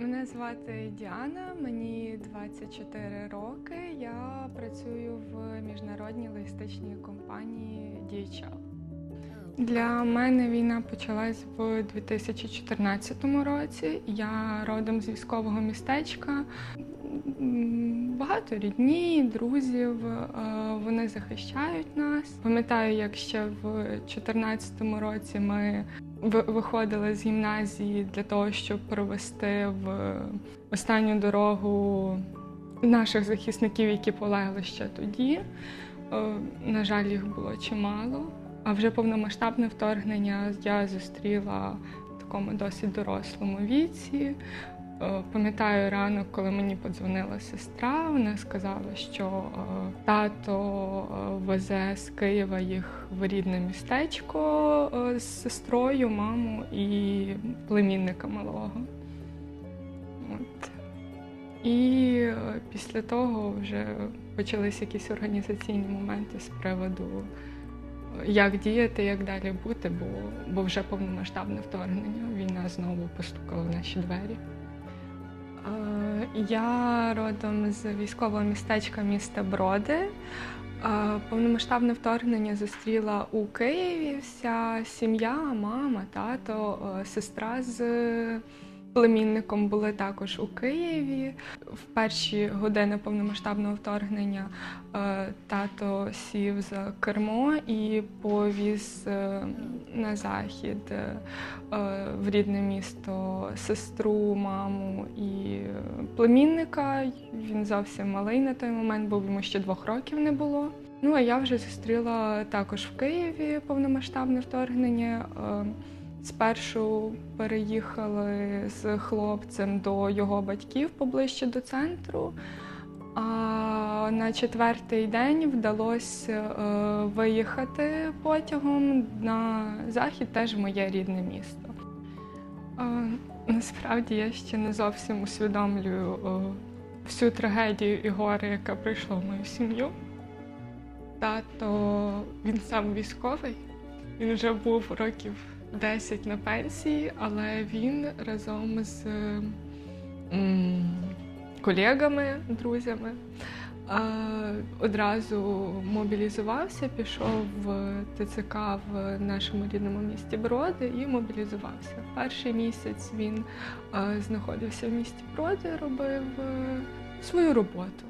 Мене звати Діана, мені 24 роки. Я працюю в міжнародній логістичній компанії DHL. Для мене війна почалась в 2014 році. Я родом з військового містечка. Багато рідні, друзів, е, вони захищають нас. Пам'ятаю, як ще в 2014 році ми ви- виходили з гімназії для того, щоб провести в останню дорогу наших захисників, які полегли ще тоді. Е, На жаль, їх було чимало. А вже повномасштабне вторгнення я зустріла в такому досить дорослому віці. Е, Пам'ятаю ранок, коли мені подзвонила сестра, вона сказала, що е, тато е, везе з Києва їх в рідне містечко з сестрою, маму і племінника малого. От. І після того вже почалися якісь організаційні моменти з приводу, як діяти, як далі бути, бо, бо вже повномасштабне вторгнення. Війна знову постукала в наші двері. Е, Я родом з військового містечка міста Броди. Е, Повномасштабне вторгнення зустріла у Києві. Вся сім'я, мама, тато, е, сестра з племінником були також у Києві. В перші години повномасштабного вторгнення е, тато сів за кермо і повіз е, на захід е, в рідне місто сестру, маму і племінника. Він зовсім малий на той момент, бо йому ще двох років не було. Ну а я вже зустріла також в Києві повномасштабне вторгнення. Спершу переїхали з хлопцем до його батьків поближче до центру. А на четвертий день вдалося е, виїхати потягом на захід, теж моє рідне місто. Насправді я ще не зовсім усвідомлюю е, всю трагедію і горе, яка прийшла в мою сім'ю. Тато він сам військовий, він вже був років 10 на пенсії, але він разом з колегами, друзями одразу мобілізувався, пішов в ТЦК в нашому рідному місті Броди і мобілізувався. Перший місяць він знаходився в місті Броди, робив е, свою роботу.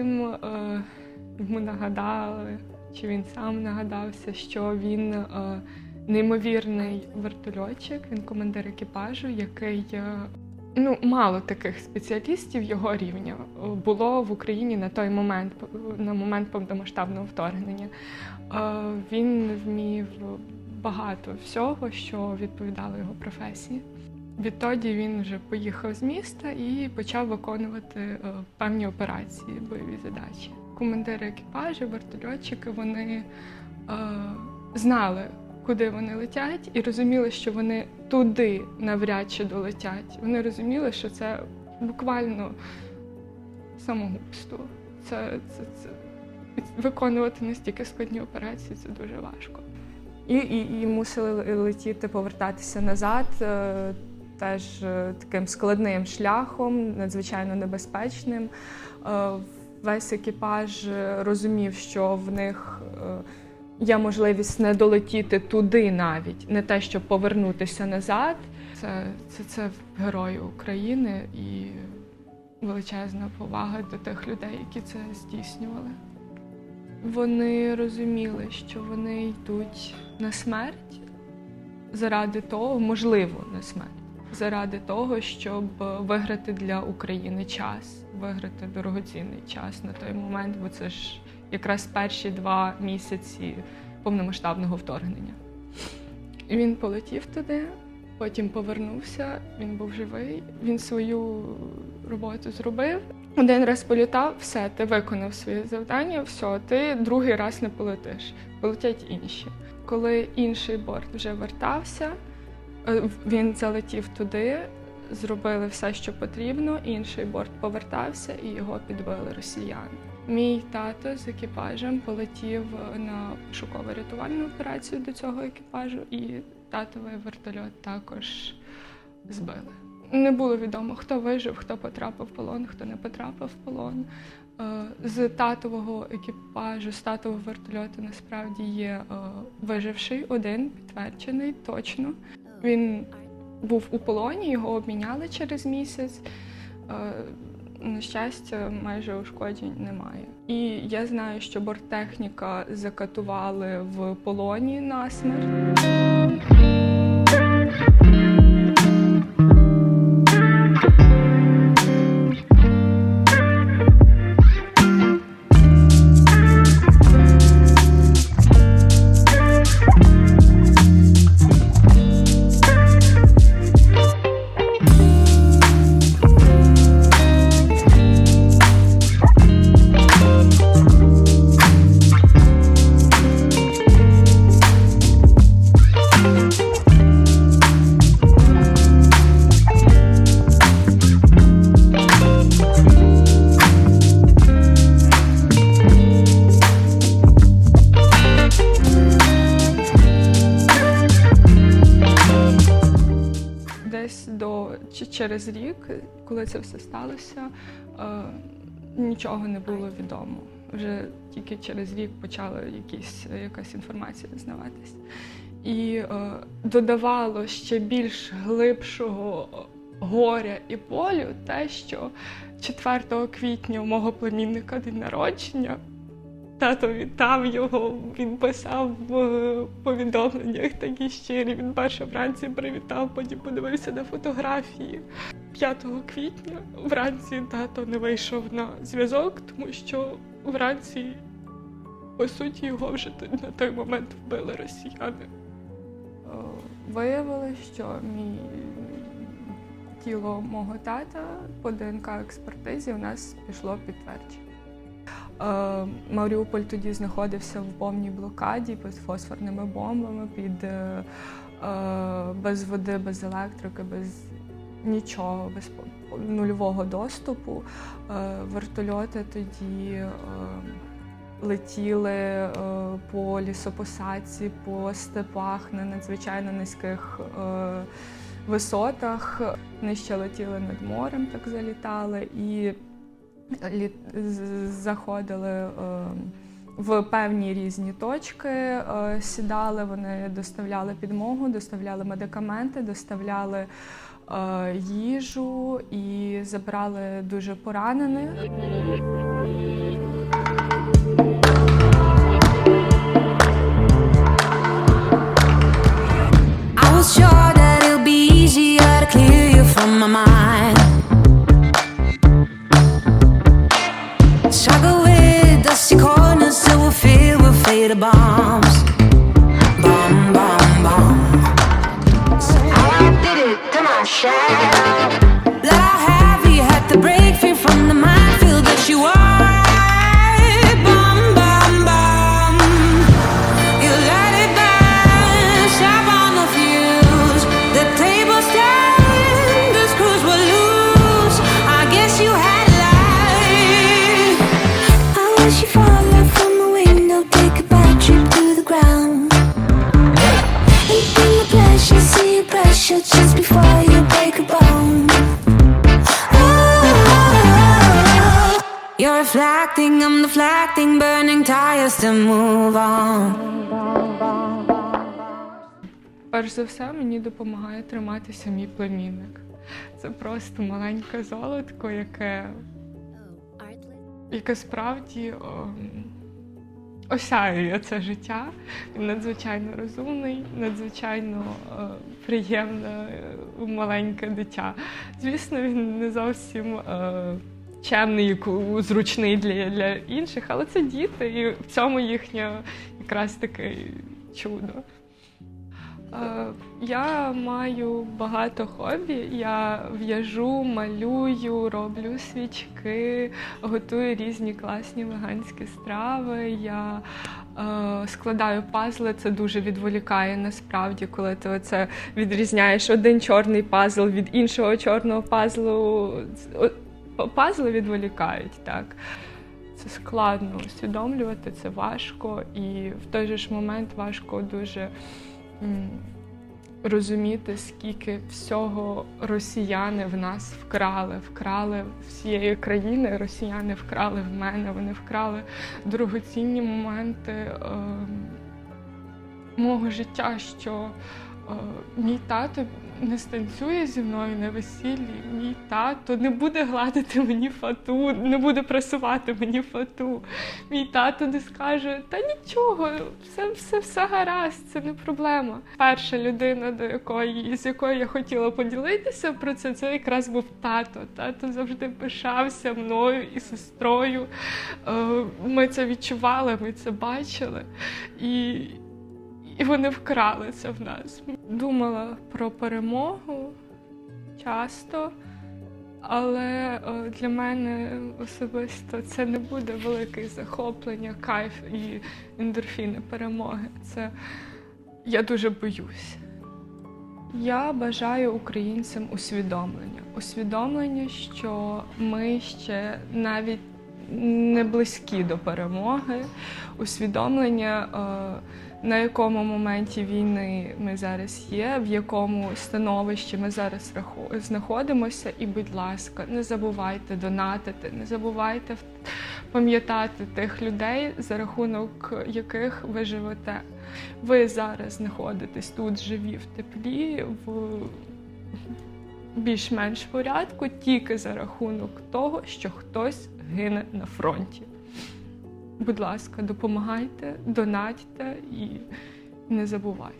Потім е, йому нагадали, чи він сам нагадався, що він е, неймовірний вертольотчик, він командир екіпажу, який е, ну, мало таких спеціалістів його рівня було в Україні на той момент, на момент повномасштабного вторгнення. Він вмів багато всього, що відповідало його професії. Відтоді він вже поїхав з міста і почав виконувати е, певні операції, бойові задачі. Командири екіпажу, вертольотчики, вони е, знали, куди вони летять, і розуміли, що вони туди навряд чи долетять. Вони розуміли, що це буквально самогубство. Це, це, це виконувати настільки складні операції це дуже важко. І, і, і мусили летіти, повертатися назад. Теж е, таким складним шляхом, надзвичайно небезпечним. Е, Весь екіпаж е, розумів, що в них є можливість не долетіти туди навіть, не те, щоб повернутися назад. Це, це, це герої України і величезна повага до тих людей, які це здійснювали. Вони розуміли, що вони йдуть на смерть заради того, можливо, на смерть, заради того, щоб виграти для України час, виграти дорогоцінний час на той момент, бо це ж якраз перші два місяці повномасштабного вторгнення. І він полетів туди, потім повернувся, він був живий, він свою роботу зробив. Один раз політав, все, ти виконав своє завдання, все, ти другий раз не полетиш, полетять інші. Коли інший борт вже вертався, е, він залетів туди, зробили все, що потрібно. Інший борт повертався і його підбили росіяни. Мій тато з екіпажем полетів на пошуково рятувальну операцію до цього екіпажу, і татовий вертольот також збили. Не було відомо, хто вижив, хто потрапив в полон, хто не потрапив в полон. Е, З татового екіпажу, з татового вертольоту насправді є е, виживший один, підтверджений точно. Він був у полоні, його обміняли через місяць. Е, На щастя, майже ушкоджень немає. І я знаю, що борттехніка закатували в полоні на Десь до через рік, коли це все сталося, е, нічого не було відомо. Вже тільки через рік почала якісь, якась інформація дізнаватись. І е, додавало ще більш глибшого горя і болю те, що 4 квітня у мого племінника день народження. Тато вітав його, він писав в е, повідомленнях такі щирі. Він перше вранці привітав, потім подивився на фотографії. 5 квітня вранці тато не вийшов на зв'язок, тому що вранці, по суті, його вже на той момент вбили росіяни. Виявилося, що мій тіло мого тата по ДНК експертизі у нас пішло підтвердження. Е, Маріуполь тоді знаходився в повній блокаді під фосфорними бомбами, під е, е, без води, без електрики, без нічого, без нульового доступу. Вертольоти тоді летіли по лісопосадці, по степах на надзвичайно низьких висотах. Ще летіли над морем, так залітали і заходили е, в певні різні точки, е, сідали, вони доставляли підмогу, доставляли медикаменти, доставляли е, їжу і забрали дуже поранених. the bomb. Burning to move on. Перш за все, мені допомагає триматися мій племінник. Це просто маленьке золотко, яке, яке справді ем, осяює це життя. Він надзвичайно розумний, надзвичайно е, приємне е, маленьке дитя. Звісно, він не зовсім е, чемний, зручний для, для інших, але це діти, і в цьому їхнє якраз таке чудо. Е, Я маю багато хобі. Я в'яжу, малюю, роблю свічки, готую різні класні веганські страви. Я е, складаю пазли. Це дуже відволікає насправді, коли ти оце відрізняєш один чорний пазл від іншого чорного пазлу. Пазли відволікають так. Це складно усвідомлювати, це важко, і в той же ж момент важко дуже розуміти, скільки всього росіяни в нас вкрали, вкрали всієї країни. Росіяни вкрали в мене, вони вкрали дорогоцінні моменти ем, мого життя, що е, мій тато не станцює зі мною на весіллі, мій тато не буде гладити мені фату, не буде пресувати мені фату. Мій тато не скаже, та нічого, все, все, все гаразд, це не проблема. Перша людина, до якої з якою я хотіла поділитися про це, це якраз був тато. Тато завжди пишався мною і сестрою. Е, Ми це відчували, ми це бачили. І, і вони вкрали це в нас. Думала про перемогу часто, але е, для мене особисто це не буде велике захоплення, кайф і ендорфіни перемоги. Це я дуже боюсь. Я бажаю українцям усвідомлення. Усвідомлення, що ми ще навіть не близькі до перемоги, усвідомлення, е, на якому моменті війни ми зараз є, в якому становищі ми зараз знаходимося. І, будь ласка, не забувайте донатити, не забувайте пам'ятати тих людей, за рахунок яких ви живете. Ви зараз знаходитесь тут живі в теплі, в більш-менш порядку, тільки за рахунок того, що хтось гине на фронті будь ласка, допомагайте, донатьте і не забувайте.